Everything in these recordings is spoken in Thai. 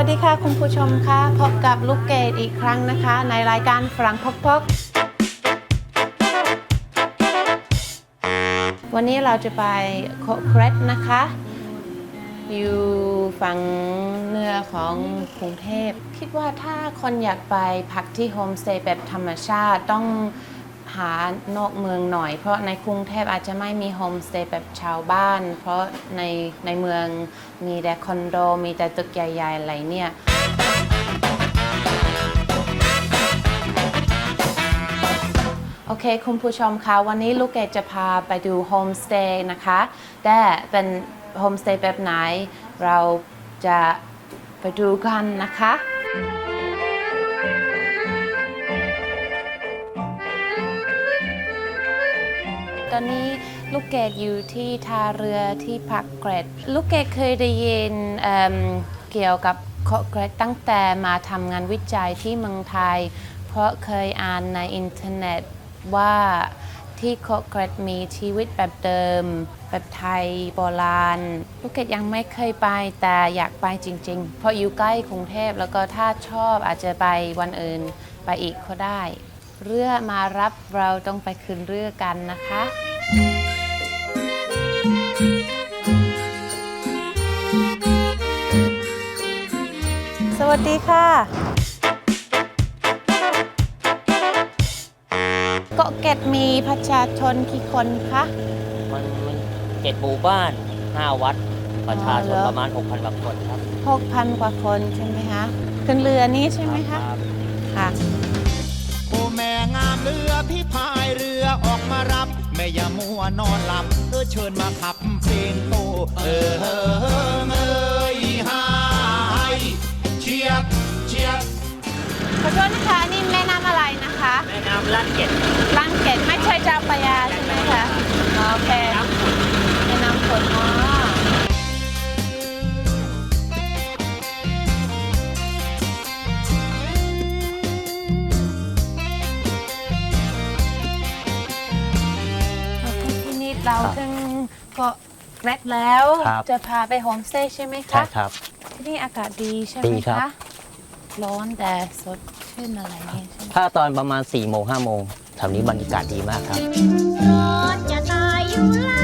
วัสดีค่ะคุณผู้ชมค่ะพบกับลูกเกดอีกครั้งนะคะ ในรายการฝรั่งพกพกวันนี้เราจะไปโคเครตนะคะ อยู่ฝั่งเหนือของกรุงเทพ คิดว่าถ้าคนอยากไปพักที่โฮมสเตย์แบบธรรมชาติต้อง หานอกเมืองหน่อย เพราะในกรุงเทพอาจจะไม่มีโฮมสเตย์แบบชาวบ้าน เพราะในในเมืองมีแต่คอนโด มีแต่ตึกใหญ่ๆอะไรเนี่ยโอเค คุณผู้ชมคะวันนี้ลูกเกดจะพาไปดูโฮมสเตย์นะคะแต่เป็นโฮมสเตย์แบบไหน เราจะไปดูกันนะคะ อนนี้ลูกเกดอยู่ที่ท่าเรือที่พักเกรดลูกเกดเคยได้ยินเอิ่มเกี่ยวกับเกาะเกรดตั้งแต่มาทำงานวิจัยที่เมืองไทย เพราะเคยอ่านในอินเทอร์เน็ตว่าที่เกาะเกรดมีชีวิตแบบเดิม แบบไทยโบราณลูกเกดยังไม่เคยไปแต่อยากไปจริง ๆ เพราะอยู่ใกล้กรุงเทพแล้วก็ถ้าชอบอาจจะไปวันอื่นไปอีกก็ได้ เรือมารับเราต้องไปขึ้นเรือกันนะคะสวัสดีค่ะ เกาะเกร็ดมีประชาชนกี่คนคะมันมันเจ็ดหมู่บ้าน5วัด ประชาชนอ๋อเหรอประมาณ 6,000กว่าคนครับ 6,000 กว่าคนใช่ไหมคะขึ้นเรือนี้ใช่ไหมคะรับค่ะโอ้แม่งาม เรือพี่พายเรือออกมารับ แม่อย่ามัวนอนหลับเออเชิญมาขับเพลงโตเออเออเออเอยฮายเชียบเชียบขอโทษนะคะนี่แม่น้ำอะไรนะคะแม่น้ำลานเก็ดลังเกตไม่ใช่เจ้าพระยาใช่ไหมคะโอเค กาะแกรดแล้ว ครับ จะพาไปโฮมสเตย์ใช่ไหมใช่คะ ครับ ที่นี่อากาศดีใช่ไหดีมครัคะบ ร้อนแต่สดชื่นอะไรเนี่ยใช่ไหมถ้าตอนประมาณ4ี่โมงห้าโมงแถวนี้บรรยากาศดีมากครับ ร้อนจะตายอยู่แล้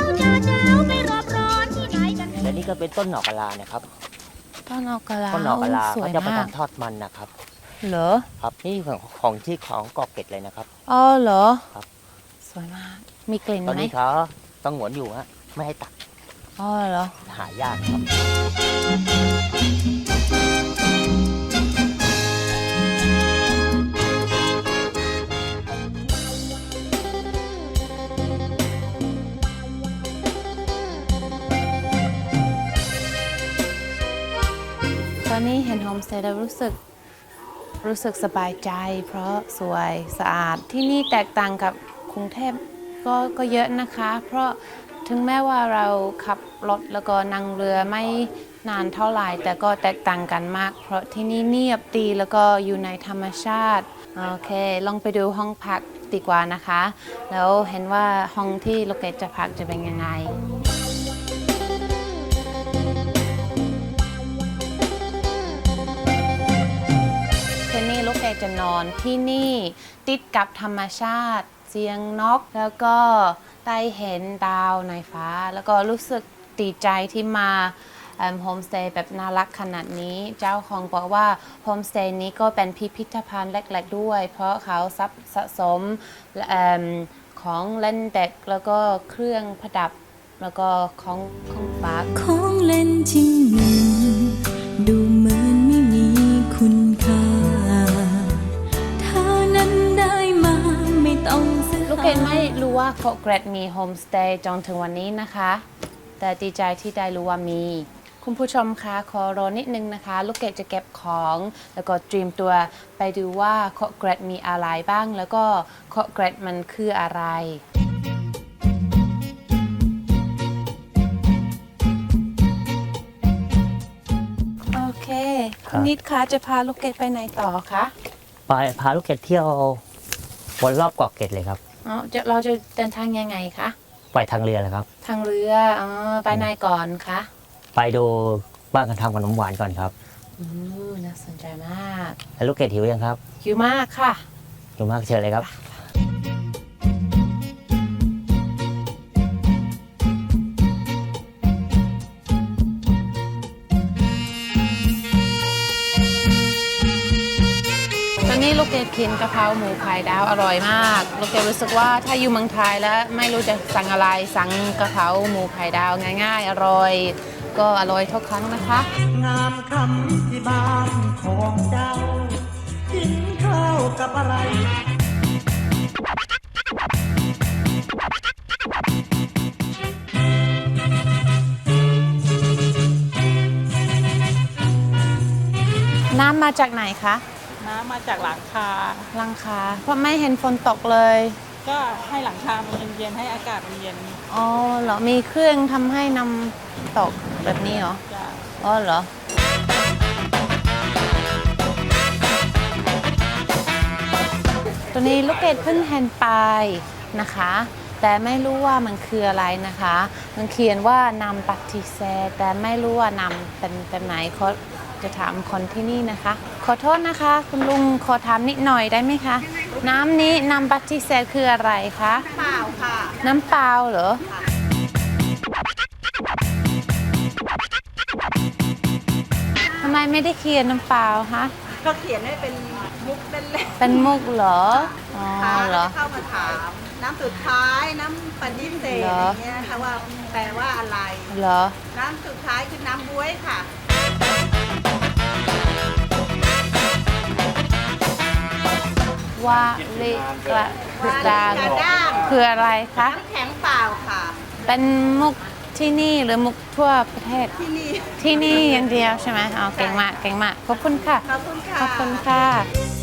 วจะแจ้วไปรอบร้อนที่ไหนกัน และนี่ก็เป็นต้นหนอกกะลานะครับ ต้นออกกะลาต้นหนอกกะลาสวเขายจะไปมากทำทอดมันนะครับ เหรอครับนี่ของของที่ของเกาะเกร็ดเลยนะครับ อ๋อเหรอครับ สวยมาก มีกลิ่นตอนไหมนี้เขา ต้องหวนอยู่ฮะไม่ให้ตัดอ๋อเหรอ หายากครับ ตอนนี้เห็นโฮมสเตย์แล้วรู้สึกรู้สึกสบายใจ เพราะสวยสะอาดที่นี่แตกต่างกับกรุงเทพ ก็ก็เยอะนะคะ เพราะถึงแม้ว่าเราขับรถแล้วก็นั่งเรือไม่นานเท่าไหร่ แต่ก็แตกต่างกันมาก เพราะที่นี่เงียบดีแล้วก็อยู่ในธรรมชาติ โอเค ลองไปดูห้องพักดีกว่านะคะ แล้วเห็นว่าห้องที่โลเกตจะพักจะเป็นยังไงคืนนี้ลูกเกดจะนอนที่นี่ติดกับธรรมชาติ เสียงนก แล้วก็ได้เห็นดาวในฟ้า แล้วก็รู้สึกดีใจที่มาโฮมสเตย์แบบน่ารักขนาดนี้ เจ้าของบอกว่าโฮมสเตย์นี้ก็เป็นพิพิธภัณฑ์เล็กๆด้วย เพราะเขาซับสะสมเอิ่มของเล่นเด็กแล้วก็เครื่องประดับ แล้วก็ของของฝากของเล่นชิ้นหนึ่ง ซื้อลูกเกดไม่รู้ว่าเกาะเกร็ดมีโฮมสเตย์จนถึงวันนี้นะคะ แต่ดีใจที่ได้รู้ว่ามี คุณผู้ชมคะขอรอนิดนึงนะคะ ลูกเกดจะเก็บของ แล้วก็เตรียมตัวไปดูว่าเกาะเกร็ดมีอะไรบ้าง แล้วก็เกาะเกร็ดมันคืออะไรโอเคครับณนิดคะจะพาลูกเกดไปไหนต่อคะ ไปพาลูกเกดเที่ยววนรอบเกาะเกร็ดเลยครับ อ๋อจะเราจะเดินทางยังไงคะ ไปทางเรือเลยครับ ทางเรือ อ๋อ ไปไหนก่อนคะ ไปดูบ้านกันทำขนมหวานก่อนครับอืมน่าสนใจมาก แล้วลูกเกดหิวยังครับหิวมากค่ะหิวมากเชิญเลยครับ กเกดกินกะเพราหมูไข่ดาวอร่อยมากลูกเกดรู้สึกว่าถ้าอยู่เมืองไทยแล้วไม่รู้จะสั่งอะไรสั่งกะเพราหมูไข่ดาวง่าย ๆ อร่อย ก็อร่อยทุกครั้งนะคะ งามคำที่บ้านของเจ้า กินข้าวกับอะไรน้ำมาจากไหนคะ น้ำมาจากหลังคาลังคา เพราะไม่เห็นฝนตกเลย ก็ให้หลังคามันเย็นๆให้อากาศมันเย็นอ๋อเหรอ มีเครื่องทำให้น้ำตกแบบนี้เหรอ จะอ๋อเหรอ ตัวนี้ลูกเกดเพิ่งเห็นไปนะคะ แต่ไม่รู้ว่ามันคืออะไรนะคะ มันเขียนว่านำปัติเซแต่ไม่รู้ว่านำเป็นเป็นไหนเขา จะถามคนที่นี่นะคะ ขอโทษนะคะ คุณลุงขอถามนิดหน่อยได้ไหมคะ น้ำนี้นำปัติเซคืออะไรคะ เปล่าค่ะ น้ำเปล่าเหรอ ทำไมไม่ได้เขียนน้ำเปล่าคะก็เขียนให้เป็นมุกเล่นเป็นมุกเหรอ อ๋อๆค่ะเหรอ เข้ามาถาม น้ำสุดท้ายน้ำปฏิเสธเหรออย่างเงี้ยค่ะว่าแปลว่าอะไร เหรอ น้ำสุดท้ายคือน้ำบ๊วยค่ะ ว่าลิกระดางวาลิกระด้างคืออะไรคะน้ำแข็งเปล่าค่ะ เป็นมุกที่นี่หรือมุกทั่วประเทศ ที่นี่ ที่นี่อย่างเดียวใช่ไหมอ๋อเก่งมากเก่งมาก ขอบคุณค่ะ ขอบคุณค่ะ ขอบคุณค่ะ